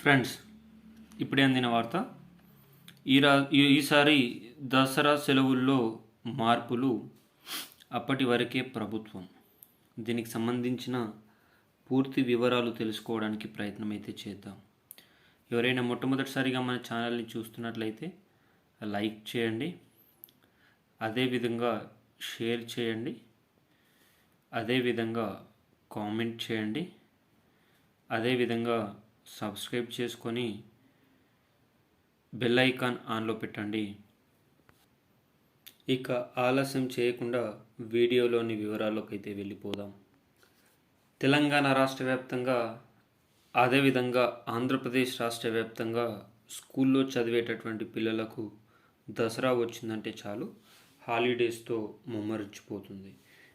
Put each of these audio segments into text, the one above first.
Friends ఇప్పుడే అందిన వార్త. ఈరా ఈసారి దసరా సెలవుల్లో మార్పులు అప్పటి వరకే ప్రభుత్వం. దీనికి సంబంధించిన పూర్తి వివరాలు తెలుసుకోవడానికి ప్రయత్నం అయితే చేద్దాం. ఎవరైనా మొట్టమొదటిసారిగా మన ఛానల్ని చూస్తున్నట్లయితే లైక్ చేయండి. అదేవిధంగా షేర్ చేయండి. అదేవిధంగా కామెంట్ చేయండి. అదేవిధంగా సబ్స్క్రైబ్ చేసుకొని బెల్ ఐకాన్ ఆన్లో పెట్టండి. ఇక ఆలస్యం చేయకుండా వీడియోలోని వివరాల్లోకి అయితే వెళ్ళిపోదాం. తెలంగాణ రాష్ట్ర వ్యాప్తంగా అదేవిధంగా ఆంధ్రప్రదేశ్ రాష్ట్ర వ్యాప్తంగా స్కూల్లో చదివేటటువంటి పిల్లలకు దసరా వచ్చిందంటే చాలు హాలిడేస్తో ముమ్మరిచిపోతుంది.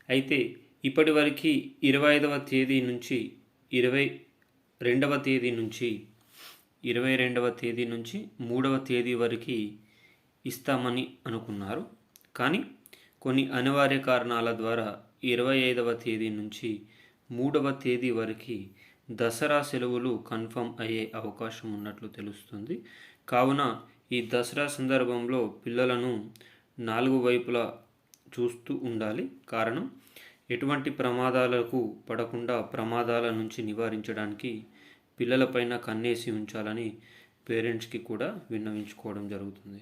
అయితే ఇప్పటివరకు ఇరవై ఐదవ తేదీ నుంచి ఇరవై రెండవ తేదీ నుంచి ఇరవై రెండవ తేదీ నుంచి మూడవ తేదీ వరకు ఇస్తామని అనుకున్నారు. కానీ కొన్ని అనివార్య కారణాల ద్వారా ఇరవై ఐదవ తేదీ నుంచి మూడవ తేదీ వరకు దసరా సెలవులు కన్ఫర్మ్ అయ్యే అవకాశం ఉన్నట్లు తెలుస్తుంది. కావున ఈ దసరా సందర్భంలో పిల్లలను నాలుగు వైపులా చూస్తూ ఉండాలి. కారణం ఎటువంటి ప్రమాదాలకు పడకుండా ప్రమాదాల నుంచి నివారించడానికి పిల్లలపైన కన్నేసి ఉంచాలని పేరెంట్స్కి కూడా విన్నవించుకోవడం జరుగుతుంది.